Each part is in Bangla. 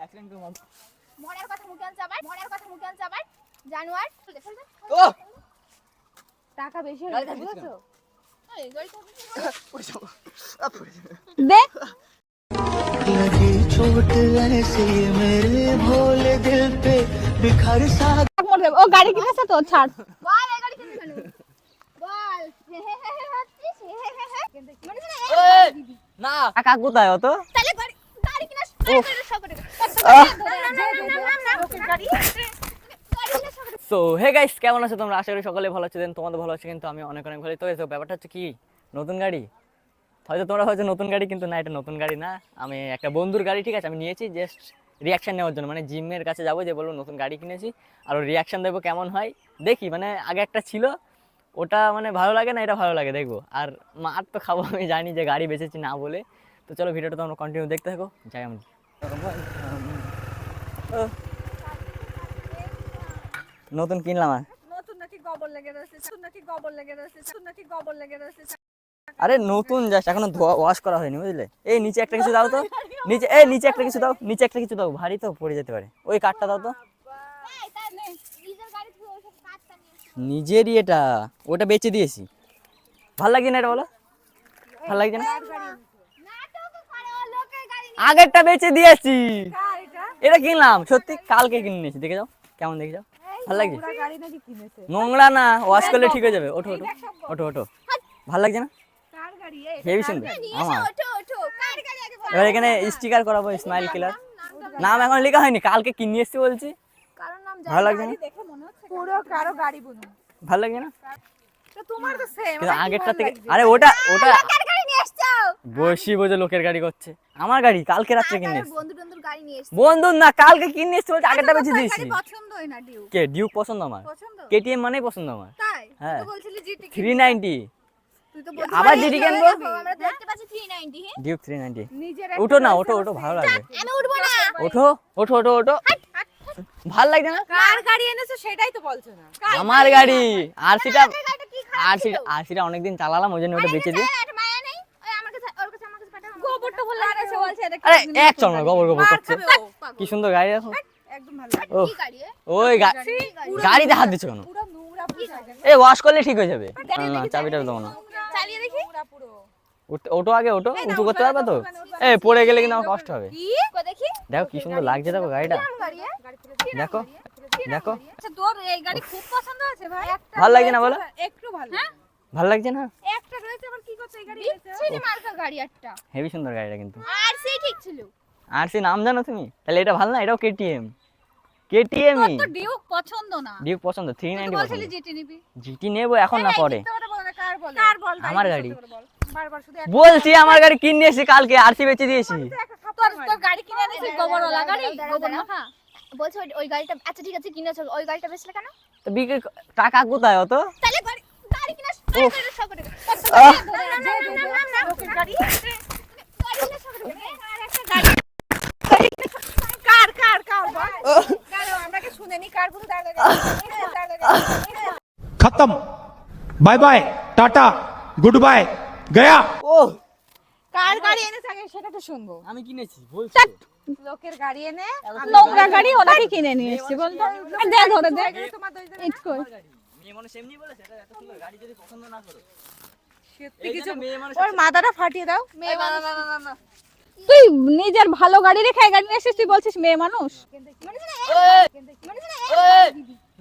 অ্যাক্সিডেন্ট করে মার- মনের কথা মুখে আনছে আবার মনের কথা মুখে আনছে আবার জানোয়ার ফেলতে ফেলতে ও টাকা বেশি গাড়ি হয়ে থাকবে বুঝছো এই গাড়িটা পড়ে যাবো আ, পড়ে যাবো। দে लगी चोट ऐसे मेरे भोले दिल पे बिखर सा ও গাড়ি কিনেছে তো ছাড় বল এই গাড়ি কিনে ফেলু বল হে হে হে হে হচ্ছিস হে হে হে হে মনে হচ্ছে না এই এই, গাড়ি দিবি। না কাকা কোথায় অত তাহলে সো হে গাইস কেমন আছো তোমরা? আশা করি সকলে ভালো আছো দেন তোমাদের ভালো আছে, কিন্তু আমি অনেক অনেক ভালো। তো তো ব্যাপারটা হচ্ছে কি, নতুন গাড়ি? হয়তো তোমরা হয়তো নতুন গাড়ি, কিন্তু না, এটা নতুন গাড়ি না। আমি একটা বন্ধুর গাড়ি, ঠিক আছে, আমি নিয়েছি জাস্ট রিয়াকশন নেওয়ার জন্য। মানে জিমের কাছে যাব, যে বলব নতুন গাড়ি কিনেছি, আর রিয়াকশন দেবো কেমন হয়। দেখি মানে আগে একটা ছিল, ওটা মানে ভালো লাগে না, এটা ভালো লাগে, দেখব। আর মার তো খাব, আমি জানি যে গাড়ি বেঁচেছি না বলে। তো চলো, ভিডিওটা তোমরা কন্টিনিউ দেখতে থাকো, যাই আমি। নতুন কিনলাম আর। নতুন নাকি গোবর লেগে রয়েছে নতুন নাকি গোবর লেগে রয়েছে নতুন নাকি গোবর লেগে রয়েছে। আরে নতুন জাস্ট এখনও ধোয়া ওয়াশ করা হয়নি বুঝলে? এই নিচে একটা কিছু দাও তো। নিচে এই নিচে একটা কিছু দাও নিচে একটা কিছু দাও ভারী তো পড়ে যেতে পারে। ওই কাঠটা দাও তো। নিজেরই এটা ওটা বেচে দিয়েছি। ভালো লাগছে না এটা বলো? ভালো লাগছে না নাটক করে ও লোকের গাড়ি নিয়ে আগেরটা বেচে দিয়েছি। এটা? কিনলাম সত্যি কালকে কিনে নিয়েছি দেখে যাও কেমন দেখে যাও। ভালো লাগছে? গাড়ি নাকি কিনেছে? নোংরা না ওয়াশ করলে ঠিক হয়ে যাবে। ওঠো ওঠো ওঠো ওঠো। ভালো লাগছে না? হেভি সুন্দর আমার? এবার এখানে স্টিকার করাবো স্মাইল কিলার নাম এখন লেখা হয়নি কালকে কিনে এসছি বলছি। ভালো লাগছে না? দেখে মনে হচ্ছে পুরো কারও গাড়ি ভালো লাগছে না? তো তোমার তো সেম আগেরটা থেকে আরে ওটা ওটা বসি বোঝে লোকের গাড়ি করছে। আমার গাড়ি কালকে রাত্রে কিনে এসছি বন্ধু টন্ধুর গাড়ি নিয়ে এসছো। বন্ধু না কালকে কিনে এসছি বলছে আগেরটা বেঁচে দিয়েছি। না ডিউ। কে ডিউক পছন্দ আমার? পছন্দ? কেটিএম মানেই পছন্দ আমার। তাই? হ্যাঁ। তো বলছিলি জিটি থ্রি তো আবার জিটি কিনবো? আমরা দেখতে পাচ্ছি 390 হ্যাঁ? ডিউক থ্রি নাইনটি ওঠো না ওঠো ওঠো ভালো লাগবে। আমি উঠবো না। ওঠো ওঠো ওঠো ওঠো ভালো লাগছে না? কার গাড়ি এনেছো সেটাই তো বলছো না। আমার গাড়ি কি খারাপ আরসিটা আরসিটা অনেকদিন চালালাম ওই জন্য ওটা বেঁচে দিই এটা মায়া নেই ওই আমার কাছে ওর কাছে আমার কাছে পাঠাও গোবরটা বলে আরেছে বলছে এটা আরে এক চল না গোবর গোবর করছে কি সুন্দর গাড়ি দেখো। লাগে ওই গা- গাড়িতে হাত দিচ্ছ কেন? এ ওয়াশ করলে ঠিক হয়ে যাবে। না চাবিটা দেবো না। চালিয়ে দেখি। নোংরা পুরো। উঠ- ওঠো আগে ওঠো উঁচু করতে পারবে তো? এ পড়ে গেলে কিন্তু আমার কষ্ট হবে। দেখি দেখো। কি সুন্দর লাগছে দেখো গাড়িটা? দেখো দেখো। আচ্ছা তোর এই গাড়ি খুব পছন্দ আছে ভাই। একটা ভালো লাগছে না বলো? একটু ভালো। হ্যাঁ? ভালো লাগছে না? একটা রয়েছে আবার কি করছে এই গাড়ি এনেছে বিচ্ছিরি মার্কা গাড়ি একটা। হেভি সুন্দর গাড়িটা কিন্তু। আর সেই ঠিক ছিল। আর সে নাম জানো তুমি? তাহলে এটা ভালো না? এটাও কেটিএম কেটিএমই তো ডিউক পছন্দ না। ডিউক পছন্দ থ্রি তুই তো নাইনটি বলছিলি জিটি নিবি। জিটি নেব এখন না পরে। কার বলে? কার বল আমার গাড়ি। বারবার শুধু একটা বলছি আমার গাড়ি কিনে এসেছি কালকে আরসি বেচে দিয়েছি। তোর। তোর গাড়ি কিনে এনেছিস গোবরওয়ালা গাড়ি? গোবর। মাখা? বলছো ওই- ওই গাড়িটা আচ্ছা ঠিক আছে কিনেছো। ওই গাড়িটা বেচলে কেন? তো বিক্রি টাকা কোথায় অত? তাহলে খতম। Bye bye tata goodbye গয়া। ও কার গাড়ি এনে থাকে সেটা তো শুনব। আমি কিনেছি বলছি লোকের গাড়ি এনে নোংরা গাড়ি ওনারই কিনে নিয়ে এসেছি বলতো। দে ধরে দে তোমার ইট মেয়ে মানুষ এমনি বলেছে এটা এত সুন্দর। গাড়ি যদি পছন্দ না করো। সত্যি কিছু জন্য মেয়ে মানুষ ওর মাথাটা ফাটিয়ে দাও মেয়ে না, না, না, না, না। তুই নিজের ভালো গাড়ি রেখে গাড়ি নিয়ে এসেছিস তুই বলছিস মেয়ে মানুষ? না ওই, মনে হচ্ছে না। ওই,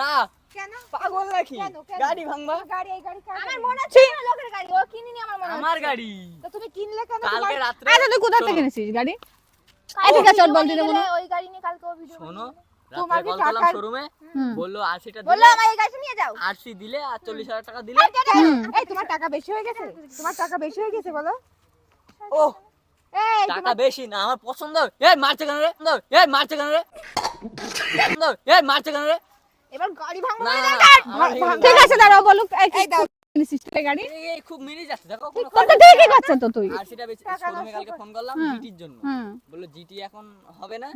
না কেন? পাগল নাকি? কেন, কেন? গাড়ি ভাঙবা? গাড়ি এই গাড়ি আমার মনে হচ্ছে লোকের গাড়ি? ও কিনিনি আমার মনে আমার গাড়ি। তো তুমি কিনলে কেন কালকে রাত্রে আচ্ছা তুই কোথা থেকে শোনো, কিনেছিস গাড়ি? কালকে এদিকে চল, বল দিদি মনে ওই গাড়ি নিয়ে কালকে ও ভিডিও শোনো তোমার রাত্রে কি কল করলাম টাকা- শোরুমে বলল আশিটা বলল দিলে আমার এই গাড়িটা নিয়ে যাও। আরসি দিলে আর চল্লিশ হাজার টাকা দিলে এই তোমার টাকা বেশি হয়ে গেছে? তোমার টাকা বেশি হয়ে গেছে বলো। ও এই টাকা বেশি না আমার পছন্দ। এই মারছে কেন রে? এই মারছে কেন রে? এই মারছে কেন রে? এবার গাড়ি ভাঙবো ঠিক আছে দাঁড়াও বলুক এই গাড়ি? এই খুব মিনি যাচ্ছে দেখো কোনো তোর তো ঠিকই করছে তো তুই? আরসিটা বেশি শোরুমে কালকে ফোন করলাম জিটির জন্য। বলল জিটি এখন হবে না?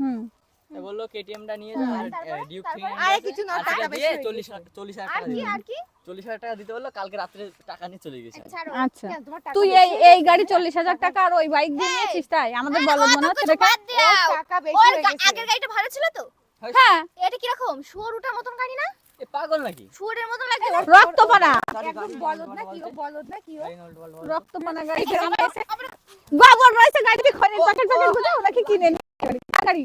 বলল কেটিএমটা নিয়ে যা আর ডিউক তারপরে? আরে কিছু না, টাকা বেশি দিয়ে হয়ে চল্লিশ লাখ- চল্লিশ হাজার আর টাকা কি আর কি? চল্লিশ হাজার টাকা দিতে বলল কালকে রাত্রে টাকা নিয়ে চলে গেছে। আচ্ছা টাকা তুই এই এই গাড়ি চল্লিশ হাজার টাকা আর ওই বাইক দিয়ে নিয়েছিস তাই? আমাদের বলো মনে হচ্ছে টাকা বেশি হয়ে গেছে। আগের গাড়িটা ভালো ছিল তো? হ্যাঁ। এটা কীরকম? শুয়োরটার মতন গাড়ি না? এ পাগল নাকি? শুয়োরের মতন লাগছে। না? রক্তপানা একদম বলদ না কি ও বলদ না কি ও? রক্তপানা গাড়ি বাবর রয়েছে গাড়ি দিয়ে প্যাকেট প্যাকেটগুলো ওনাকে কিনে গাড়ি।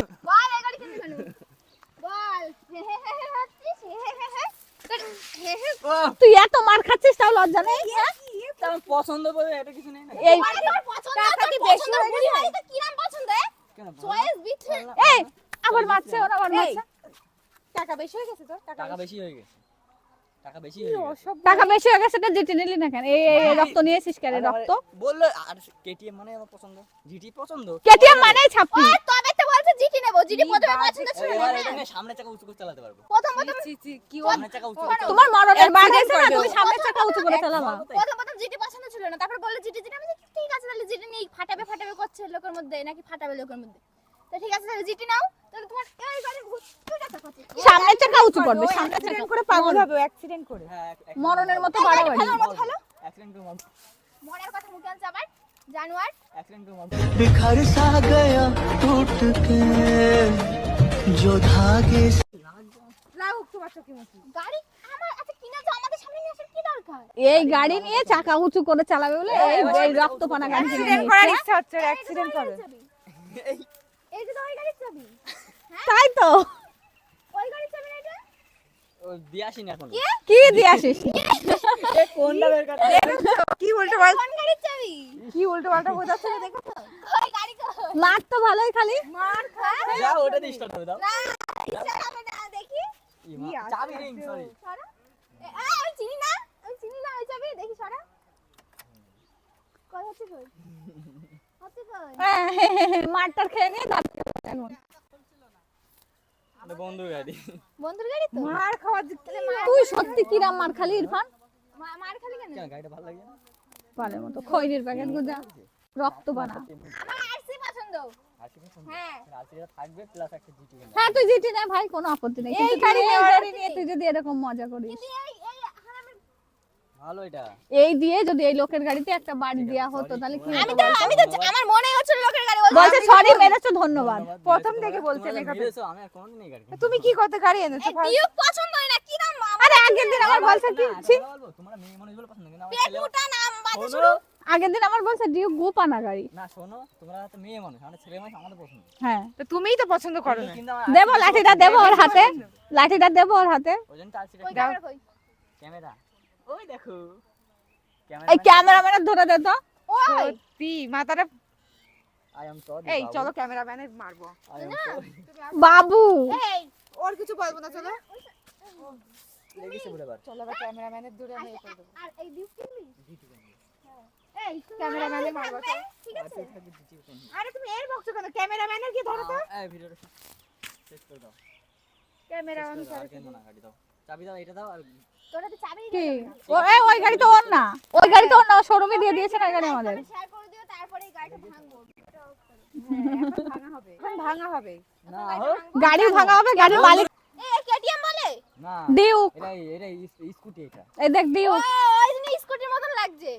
তুই এত মার খাচ্ছিস তাও লজ্জা নেই? হ্যাঁ? পছন্দ বলে এটা কিছু নেই এই আরে তোর পছন্দ টাকা কি বেশি হয়ে গেছে? গাড়ি কি নাম পছন্দ এ? কেন ভালো? চয়েস বিট্রে এই আবার মারছে ওরা আবার মারছে টাকা বেশি হয়ে গেছে তোর টাকা টাকা বেশি। বেশি হয়ে গেছে। টাকা বেশি হয়ে গেছে। টাকা বেশি হয়ে গেছে সেটা জিতে নিলি না কেন? এই এই রক্ত নিয়েছিস কেন রক্ত? বলল আর কেটিএম মানে আমার পছন্দ। জিটি পছন্দ? কেটিএম মানে ছাপি ও তবে তো প্রথমে পছন্দ ছিল না? সামনে চাকা উঁচু করে চালাতে পারব। প্রথম প্রথম ছি, ছি, কি সামনে চাকা উঁচু তোমার মরণের বার Accident না তুমি ও। চাকা উঁচু করে চালাবা। প্রথম প্রথম জিটি পছন্দ ছিল না। তারপর বলল জিটি জিটি আমি ঠিক আছে তাহলে জিটি নেই। ফাটাবে ফাটাবে করছে লোকের মধ্যে নাকি ফাটাবে লোকের মধ্যে? তো ঠিক আছে তাহলে জিটি নাও। তাহলে তোমার চাকা উঁচু করবে। চাকা করে পাগল হবে অ্যাক্সিডেন্ট করে। হ্যাঁ মরণের মতো এই বাড়াবাড়ি গাড়ি ভালো, ভালো। অ্যাক্সিডেন্ট করে মর- মনের কথা মুখে আনছে আবার। গাড়ি আমার আচ্ছা কিনা আমাদের সামনে নিয়ে আসার কি দরকার? এই গাড়ি নিয়ে চাকা উঁচু করে চালাবে বলে এই পানা রক্তপানা অ্যাক্সিডেন্ট করার ইচ্ছা হচ্ছে অ্যাক্সিডেন্ট করবে এই যে ওই গাড়ি চাবি। হ্যাঁ? তাই তো। ওই গাড়ি চাবি না এটা? কি? দিয়ে আসিস? কি? বলতে পারছিস কি উল্টো পাল্টা বোঝাচ্ছে দেখো গাড়ি মার তো ভালোই খালি। মার খা যাও ওটা দিয়ে স্টার্ট হবে দাও। না চালাবে না দেখি। চাবি রিং সরি। সরা আমি চিনি না আমি চিনি না ওই চাবি দেখি সরা। কই হচ্ছে কই? হচ্ছে কই? মারটার খেয়ে নিয়ে যাচ্ছে এখন। বন্ধু গাড়ি। বন্ধুর গাড়ি তো? মার তুই সত্যি কিরাম খালি ইরফান? মার খালি কেন? কেন গাড়িটা ভালো লাগে না? পালের মতো। খৈরির প্যাকেট গুজা রক্ত বানা। আমার আরসি পছন্দ। আশি পছন্দ? হ্যাঁ। আশিটা থাকবে প্লাস একটা জিটি কেনা। হ্যাঁ তুই জিটি নে ভাই কোনো আপত্তি নেই। কিন্তু গাড়ি তুই এই গাড়ি নিয়ে তুই যদি এরকম মজা করিস। এই এই হারামের ভালো এটা। এই দিয়ে যদি এই লোকের গাড়িতে একটা বাড়ি দেওয়া হতো তাহলে কি আমি তো আমি তো আমার মনে হচ্ছিল লোকের গাড়ি বলছে সরি মেরেছো ধন্যবাদ। প্রথম থেকে বলছে আমি আর কোনোদিন এই গাড়ি তুমি কি করতে গাড়ি এনেছো পছন্দ হয় না কি আরে আগের দিন আমার বলছে কি? ছি, তোমরা মেয়ে মানুষ বলে পছন্দ কিন্তু আমার ছেলে মোটা নাম বাজে শুরু আগের দিন আমার বলছে ডিউ গোপানা গাড়ি। না শোনো তোমরা তো মেয়ে মানুষ আমাদের ছেলে মানুষ আমাদের পছন্দ। হ্যাঁ। তো তুমিই তো পছন্দ করো না। দেবো লাঠিটা দেবো ওর হাতে। লাঠিটা দেবো ওর হাতে। তো আশিটা ক্যামেরা। ওই দেখো। এই ক্যামেরাম্যানের ধরে দে তো। ওই। সত্যি মাথাটা আই এম সরি এই চলো ক্যামেরাম্যানের মারবো। বাবু। এই। ওর কিছু বলব না চলো। লেগেছে বলে বার চলো বা ক্যামেরাম্যানের দূরে আমি করে দেবো। আর এই ডিউক কিনবি এই ক্যামেরাম্যানে মারবো ঠিক আছে। আরে তুমি এর বকছো কেন? ক্যামেরাম্যানের কি ধরো তো। এই ভিডিওটা শেষ করে দাও। ক্যামেরাম্যান শেষ করে দাও, না গাড়ি দাও। চাবি দাও এটা দাও আর তোরা তো চাবি কি? ও ওই গাড়ি তো ওর না। ওই গাড়ি তো ওর না শোরুমে দিয়ে দিয়েছে না গাড়ি আমাদের। শেয়ার করে দিও তারপরে এই গাড়িটা ভাঙবো। ভাঙা হবে। ভাঙা হবে। গাড়ি ভাঙা হবে গাড়ির মালিক কেটিএম বলে? না ডিউ এটা এটা স্কুটি এটা। এই দেখ দিও ওই জন্য স্কুটির মতন লাগছে।